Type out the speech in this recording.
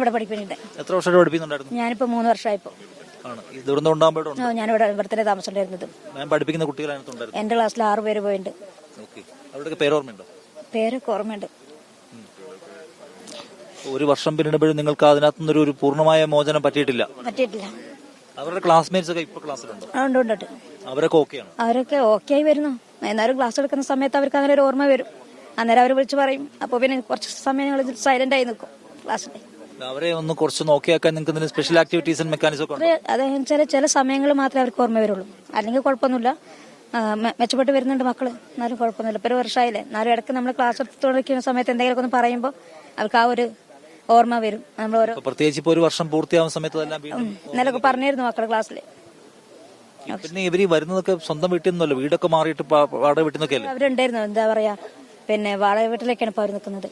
ഇവിടെ പഠിക്കുന്നുണ്ട് എത്ര വർഷമായിട്ട് പഠിപ്പിക്കുന്നുണ്ടായിരുന്നു? ഞാനിപ്പോ മൂന്ന് വർഷമായിപ്പോ. ദുരന്തം ഞാനിവിടെ ഇവിടെ തന്നെ ഞാൻ പഠിപ്പിക്കുന്ന കുട്ടികൾ എന്റെ ക്ലാസ്സിൽ ആറ് പേര് പോയിട്ടുണ്ട് പേര് ഓർമ്മയുണ്ടോ പേരൊക്കെ ഓർമ്മയുണ്ട്. ഒരു വർഷം പിന്നിടുമ്പോഴും നിങ്ങൾക്ക് അതിനകത്തു നിന്നൊരു ഒരു പൂർണമായ മോചനം പറ്റിയിട്ടില്ല. പറ്റിയിട്ടില്ല. അവരുടെ ക്ലാസ്മേറ്റ്സ് ഒക്കെ ഇപ്പൊ ക്ലാസ്സിലുണ്ട് അവരൊക്കെ ഓക്കെയാണ് അവരൊക്കെ ഓക്കെ ആയി വരുന്നു. എന്നാലും ക്ലാസ് എടുക്കുന്ന സമയത്ത് അവർക്ക് അങ്ങനെ ഒരു ഓർമ്മ വരും. അന്നേരം അവർ വിളിച്ചു പറയും. അപ്പോൾ പിന്നെ കുറച്ച് സമയങ്ങൾ സൈലന്റ് ആയി നിൽക്കും ക്ലാസ്സിൽ അവരെ ഒന്ന് കുറച്ച് നോക്കിയാക്കാൻ നിങ്ങൾക്ക് എന്തെങ്കിലും സ്പെഷ്യൽ ആക്ടിവിറ്റീസ് മെക്കാനിസം ഒക്കെ ഉണ്ടോ? അത് ചില ചില സമയങ്ങൾ മാത്രമേ അവർക്ക് ഓർമ്മ വരുള്ളൂ. അല്ലെങ്കിൽ കുഴപ്പമൊന്നുമില്ല. മെച്ചപ്പെട്ട് വരുന്നുണ്ട് മക്കൾ. എന്നാലും കുഴപ്പമൊന്നുമില്ല. ഇപ്പൊ ഒരു വർഷമായില്ലേ? എന്നാലും ഇടയ്ക്ക് നമ്മൾ ക്ലാസ് എടുത്തുകൊണ്ടിരിക്കുന്ന സമയത്ത് എന്തെങ്കിലുമൊക്കെ ഒന്ന് പറയുമ്പോൾ അവർക്ക് ആ ഒരു ഓർമ്മ വരും. നമ്മൾ ഓരോ പ്രത്യേകിച്ച് ഇപ്പോൾ ഒരു വർഷം പൂർത്തിയാവുന്ന സമയത്ത് ഇന്നലൊക്കെ പറഞ്ഞിരുന്നു മക്കളെ ക്ലാസ്സിൽ പിന്നെ ഇവർ വരുന്നതൊക്കെ സ്വന്തം വീട്ടിൽ നിന്നല്ലോ? വീടൊക്കെ മാറിയിട്ട് വാടക വീട്ടിൽ നിന്നൊക്കെ അല്ലേ അവരുണ്ടായിരുന്നു. എന്താ പറയാ? പിന്നെ വാടക വീട്ടിലേക്കാണ് ഇപ്പൊ അവർ നിൽക്കുന്നത്